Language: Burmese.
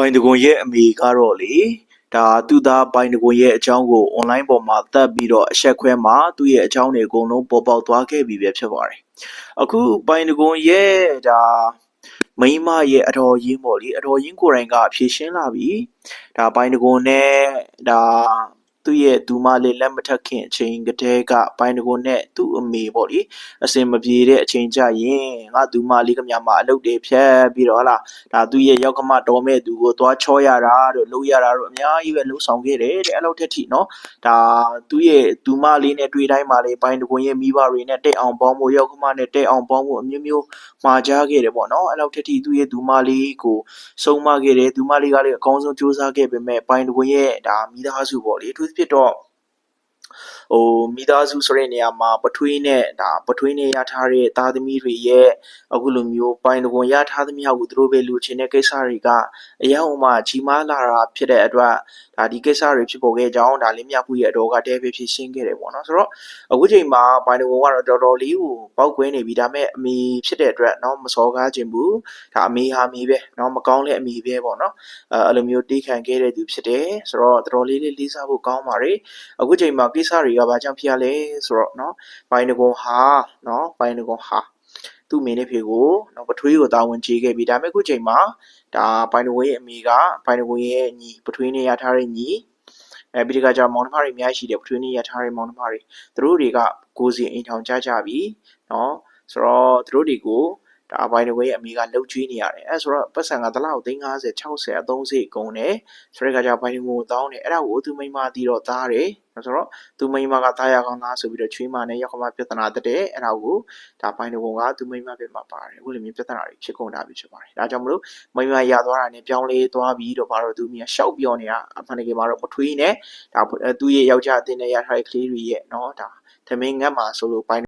ပိုင်တကွန်ရဲ့အမေကတော့လေဒါသူ့သားပိုင်တကွန်ရဲ့အကြောင်းကို online ပေါ်မှာတက်ပြီးတော့အဆက်ခွဲမှာသူ့ရဲ့အကြောင်းတွေအကုန်လုံးပေါ်ပေါက်သွားခဲ့ပြီပဲဖြစ်ပါတယ်အခုပိုင်တကွန်ရဲ့ဒါမိန်းမရဲ့အတော်ရင်းပေါ့လေအတော်ရင်းကိုယ်တိုင်ကဖြည့်ရှင်းလာပြီဒါပိုင်တကွန်နဲ့ဒါ သူ့ရဲ့သူမလေးလက်မထက်ခင်အချိန်ကတည်းကဘိုင်းတကိုနဲ့သူ့အမေပေါ့လေအစင်မပြေတဲ့အချိန်ကြရင်ငါသူမလေးကမြမှာအလုပ်တွေဖြတ်ပြီးတော့ဟလာဒါသူ့ရဲ့ရောက်ကမတော်မဲ့သူကိုသွားချောရတာတို့လှုပ်ရတာတို့အများကြီးပဲလှုပ်ဆောင်ခဲ့တယ်တဲ့အဲ့လိုတက်ထိနော်ဒါသူ့ရဲ့သူမလေးနဲ့တွေ့တိုင်းမှာလေဘိုင်းတကိုရဲ့မိဘတွေနဲ့တိတ်အောင်ပေါင်းဖို့ရောက်ကမနဲ့တိတ်အောင်ပေါင်းဖို့အမျိုးမျိုးမှာကြားခဲ့တယ်ပေါ့နော်အဲ့လိုတက်ထိသူ့ရဲ့သူမလေးကိုစုံမခဲ့တယ်သူမလေးကလည်းအကောင်းဆုံးစူးစမ်းခဲ့ပေမဲ့ဘိုင်းတကိုရဲ့ဒါမိသားစုပေါ့လေ truth ဖြင့်တော့ ဟိုမိသားစုဆိုတဲ့နေရာမှာပထွေးနဲ့ဒါပထွေးနဲ့ရထားတဲ့သားသမီးတွေရဲ့အခုလိုမျိုးပိုင်တကွန်ရထားသမျှကိုသူတို့ပဲလူချင်းတဲ့ကိစ္စတွေကအယောက်မှကြီးမားလာတာဖြစ်တဲ့အတွက်ဒါဒီကိစ္စတွေဖြစ်ပေါ်ခဲ့ကြောင်းဒါလင်းမြဖူးရဲ့အတော်ကတဲပဲဖြစ်ရှင်းခဲ့တယ်ပေါ့နော်ဆိုတော့အခုချိန်မှာပိုင်တကွန်ကတော့တော်တော်လေးကိုပောက်ကွဲနေပြီဒါပေမဲ့အမေဖြစ်တဲ့အတွက်เนาะမစောကားခြင်းဘူးဒါအမေဟာအမေပဲเนาะမကောင်းတဲ့အမေပဲပေါ့နော်အဲအဲ့လိုမျိုးတေးခံခဲ့တဲ့သူဖြစ်တယ်ဆိုတော့တော်တော်လေးလေးလေးစားဖို့ကောင်းပါတယ် အခုချိန်မှာကိစ္စတွေက ဘာကြောင့်ဖြစ်ရလဲဆိုတော့เนาะဘိုင်နဂွန်ဟာเนาะဘိုင်နဂွန်ဟာသူ့မိနေဖေကိုเนาะပထွေးကိုတာဝန်ချေခဲ့ပြီးဒါပေမဲ့အခုချိန်မှာဒါဘိုင်နဂွန်ရဲ့အမိကဘိုင်နဂွန်ရဲ့ညီပထွေးနေရထားတဲ့ညီအဲပြီးဒီကကြောင့်မောင်နှမတွေအများကြီးရှိတယ်ပထွေးနေရထားတဲ့မောင်နှမတွေသူတို့တွေကကိုယ်စီအိမ်ထောင်ကြကြပြီเนาะဆိုတော့သူတို့တွေကို ဒါဘိုင်နဂွန်ရဲ့အမိကလှုပ်ချွေးနေရတယ်အဲဆိုတော့ပတ်စံကတစ်လောက်350 60အသုံးစိတ်ကုန်တယ်ဆိုတဲ့ကကြောင့်ဘိုင်နဂွန်ကိုတောင်းတယ်အဲ့ဒါကိုသူမိမတီးတော့သားတယ်ဆိုတော့ သူမိန်းမကတာယာကောင်းသားဆိုပြီးတော့ချွေးမနဲ့ရောက်ကမပြဿနာတက်တယ်အဲ့ဒါကိုဒါပိုင်းတော်ကသူမိန်းမပြမှာပါတယ်အခုလိုမျိုးပြဿနာတွေဖြစ်ကုန်တာပြီဖြစ်ပါတယ်ဒါကြောင့်မလို့မိန်းမရသွားတာနဲ့ပြောင်းလဲသွားပြီးတော့ဘာလို့သူမြရှောက်ပြောနေတာအမှန်တကယ်မှာတော့ပထွေးနဲ့ဒါသူ့ရဲ့ယောက်ျားအတင်းနဲ့ရထားတဲ့ကလေးတွေရဲ့เนาะဒါသမင်းငတ်မှာဆိုလို့ပိုင်း